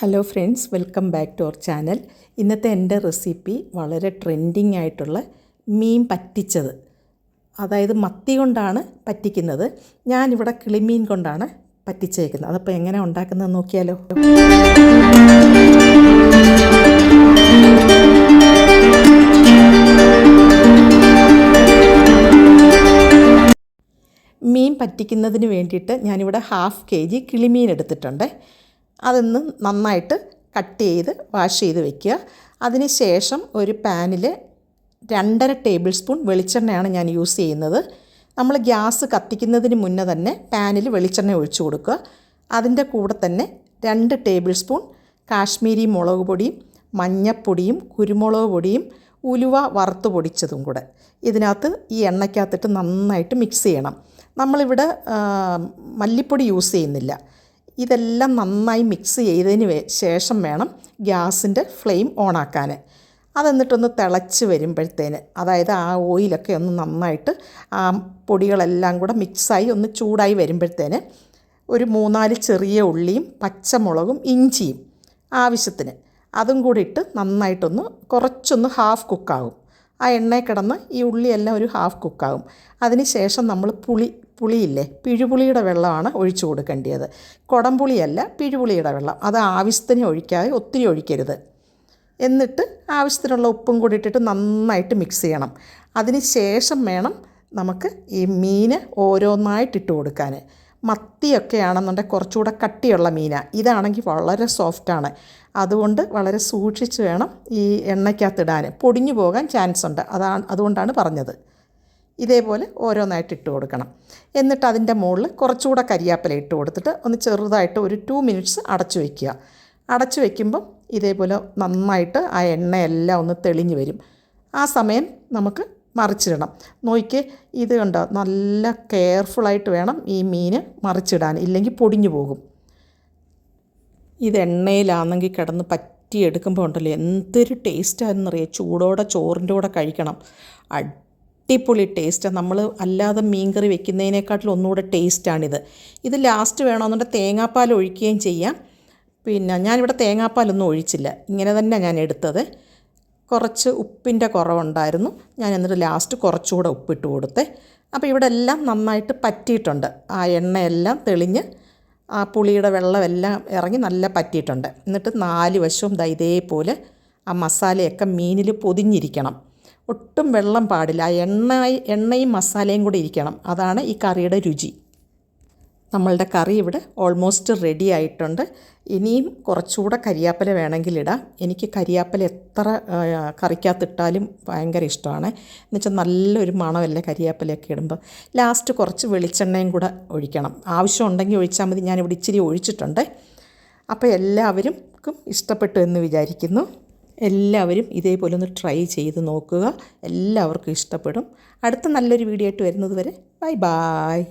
Hello friends welcome back to our channel ഇന്നത്തെ എന്റെ recipe വളരെ ട്രെൻഡിങ് ആയിട്ടുള്ള മീൻ പറ്റിച്ചത്. അതായത് മത്തി കൊണ്ടാണ് പറ്റിക്കുന്നത്. ഞാനിവിടെ കിളിമീൻ കൊണ്ടാണ് പറ്റിച്ചേക്കുന്നത്. അതപ്പോൾ എങ്ങനെ ഉണ്ടാക്കുന്നത് നോക്കിയാലോ? മീൻ പറ്റിക്കുന്നതിന് വേണ്ടിയിട്ട് ഞാനിവിടെ ഹാഫ് കെ ജി കിളിമീൻ എടുത്തിട്ടുണ്ട്. അതൊന്ന് നന്നായിട്ട് കട്ട് ചെയ്ത് വാഷ് ചെയ്ത് വെക്കുക. അതിന് ശേഷം ഒരു പാനിൽ രണ്ടര ടേബിൾ സ്പൂൺ വെളിച്ചെണ്ണയാണ് ഞാൻ യൂസ് ചെയ്യുന്നത്. നമ്മൾ ഗ്യാസ് കത്തിക്കുന്നതിന് മുന്നേ തന്നെ പാനിൽ വെളിച്ചെണ്ണ ഒഴിച്ചു കൊടുക്കുക. അതിന്റെ കൂടെ തന്നെ രണ്ട് ടേബിൾ സ്പൂൺ കാശ്മീരി മുളക് പൊടിയും മഞ്ഞപ്പൊടിയും കുരുമുളക് പൊടിയും ഉലുവ വറുത്ത് പൊടിച്ചതും കൂടെ ഇതിനകത്ത് ഈ എണ്ണയ്ക്കകത്തിട്ട് നന്നായിട്ട് മിക്സ് ചെയ്യണം. നമ്മളിവിടെ മല്ലിപ്പൊടി യൂസ് ചെയ്യുന്നില്ല. ഇതെല്ലാം നന്നായി മിക്സ് ചെയ്തതിന് ശേഷം വേണം ഗ്യാസിന്റെ ഫ്ലെയിം ഓണാക്കാൻ. അതെന്നിട്ടൊന്ന് തിളച്ച് വരുമ്പോഴത്തേന് അതായത് ആ ഓയിലൊക്കെ ഒന്ന് നന്നായിട്ട് ആ പൊടികളെല്ലാം കൂടെ മിക്സായി ഒന്ന് ചൂടായി വരുമ്പോഴത്തേന് ഒരു മൂന്നാൽ ചെറിയ ഉള്ളിയും പച്ചമുളകും ഇഞ്ചിയും ആവശ്യത്തിന്. അതും കൂടി ഇട്ട് നന്നായിട്ടൊന്ന് കുറച്ചൊന്ന് ഹാഫ് കുക്കാവും ആ എണ്ണയിൽ കിടന്ന് ഈ ഉള്ളിയെല്ലാം ഒരു ഹാഫ് കുക്കാവും അതിന് ശേഷം നമ്മൾ പുളി പുളിയില്ലേ? പിഴുപുളിയുടെ വെള്ളമാണ് ഒഴിച്ചു കൊടുക്കേണ്ടത് കുടംപുളിയല്ല പിഴുപുളിയുടെ വെള്ളം. അത് ആവശ്യത്തിന് ഒഴിക്കാതെ ഒത്തിരി ഒഴിക്കരുത്. എന്നിട്ട് ആവശ്യത്തിനുള്ള ഉപ്പും കൂടി ഇട്ടിട്ട് നന്നായിട്ട് മിക്സ് ചെയ്യണം. അതിന് ശേഷം വേണം നമുക്ക് ഈ മീൻ ഓരോന്നായിട്ട് ഇട്ട് കൊടുക്കാൻ. മത്തിയൊക്കെ ആണെന്നുണ്ടെങ്കിൽ കുറച്ചുകൂടെ കട്ടിയുള്ള മീനാണ് ഇതാണെങ്കിൽ വളരെ സോഫ്റ്റാണ് അതുകൊണ്ട് വളരെ സൂക്ഷിച്ച് വേണം ഈ എണ്ണയ്ക്കകത്തിടാൻ പൊടിഞ്ഞു പോകാൻ ചാൻസ് ഉണ്ട്. അതാണ് അതുകൊണ്ടാണ് പറഞ്ഞത്. ഇതേപോലെ ഓരോന്നായിട്ട് ഇട്ട് കൊടുക്കണം. എന്നിട്ട് അതിന്റെ മുകളിൽ കുറച്ചുകൂടെ കരിയാപ്പില ഇട്ട് കൊടുത്തിട്ട് ഒന്ന് ചെറുതായിട്ട് ഒരു ടു മിനിറ്റ്സ് അടച്ചു വയ്ക്കുക അടച്ചു വയ്ക്കുമ്പം ഇതേപോലെ നന്നായിട്ട് ആ എണ്ണയെല്ലാം ഒന്ന് തെളിഞ്ഞു വരും. ആ സമയം നമുക്ക് മറിച്ചിടണം. നോക്കിയേ ഇത് കണ്ടോ? നല്ല കെയർഫുള്ളായിട്ട് വേണം ഈ മീൻ മറിച്ചിടാൻ. ഇല്ലെങ്കിൽ പൊടിഞ്ഞു പോകും. ഇത് എണ്ണയിലാണെങ്കിൽ കിടന്ന് പറ്റിയെടുക്കുമ്പോൾ ഉണ്ടല്ലോ എന്തൊരു ടേസ്റ്റാണെന്നറിയാം ചൂടോടെ ചോറിന്റെ കൂടെ കഴിക്കണം. അടിപൊളി ടേസ്റ്റ് നമ്മൾ അല്ലാതെ മീൻകറി വെക്കുന്നതിനേക്കാട്ടിലും ഒന്നുകൂടെ ടേസ്റ്റാണിത് ഇത് ലാസ്റ്റ് വേണമെന്നുണ്ടെങ്കിൽ തേങ്ങാപ്പാൽ ഒഴിക്കുകയും ചെയ്യാം. പിന്നെ ഞാനിവിടെ തേങ്ങാപ്പാലൊന്നും ഒഴിച്ചില്ല. ഇങ്ങനെ തന്നെ ഞാൻ എടുത്തത്. കുറച്ച് ഉപ്പിന്റെ കുറവുണ്ടായിരുന്നു. ഞാൻ എന്നിട്ട് ലാസ്റ്റ് കുറച്ചുകൂടെ ഉപ്പിട്ട് കൊടുത്തേ. അപ്പോൾ ഇവിടെ എല്ലാം നന്നായിട്ട് പറ്റിയിട്ടുണ്ട്. ആ എണ്ണയെല്ലാം തെളിഞ്ഞ് ആ പുളിയുടെ വെള്ളമെല്ലാം ഇറങ്ങി നല്ല പറ്റിയിട്ടുണ്ട്. എന്നിട്ട് നാല് വശവും ദാ ഇതേപോലെ ആ മസാലയൊക്കെ മീനിൽ പൊതിഞ്ഞിരിക്കണം. ഒട്ടും വെള്ളം പാടില്ല. എണ്ണ എണ്ണയും മസാലയും കൂടി ഇരിക്കണം. അതാണ് ഈ കറിയുടെ രുചി. നമ്മളുടെ കറി ഇവിടെ ഓൾമോസ്റ്റ് റെഡി ആയിട്ടുണ്ട്. ഇനിയും കുറച്ചുകൂടെ കരിയാപ്പല വേണമെങ്കിൽ ഇടാം. എനിക്ക് കരിയാപ്പല എത്ര കറിക്കകത്തിട്ടാലും ഭയങ്കര ഇഷ്ടമാണ്. എന്നുവെച്ചാൽ നല്ലൊരു മണമല്ലേ കരിയാപ്പലയൊക്കെ ഇടുമ്പോൾ. ലാസ്റ്റ് കുറച്ച് വെളിച്ചെണ്ണയും കൂടെ ഒഴിക്കണം. ആവശ്യമുണ്ടെങ്കിൽ ഒഴിച്ചാൽ മതി. ഞാനിവിടെ ഇച്ചിരി ഒഴിച്ചിട്ടുണ്ട്. അപ്പോൾ എല്ലാവർക്കും ഇഷ്ടപ്പെട്ടു എന്ന് വിചാരിക്കുന്നു. എല്ലാവരും ഇതേപോലെ ഒന്ന് ട്രൈ ചെയ്ത് നോക്കുക. എല്ലാവർക്കും ഇഷ്ടപ്പെടും. അടുത്ത നല്ലൊരു വീഡിയോ ആയിട്ട് വരുന്നത് വരെ ബൈ ബായ്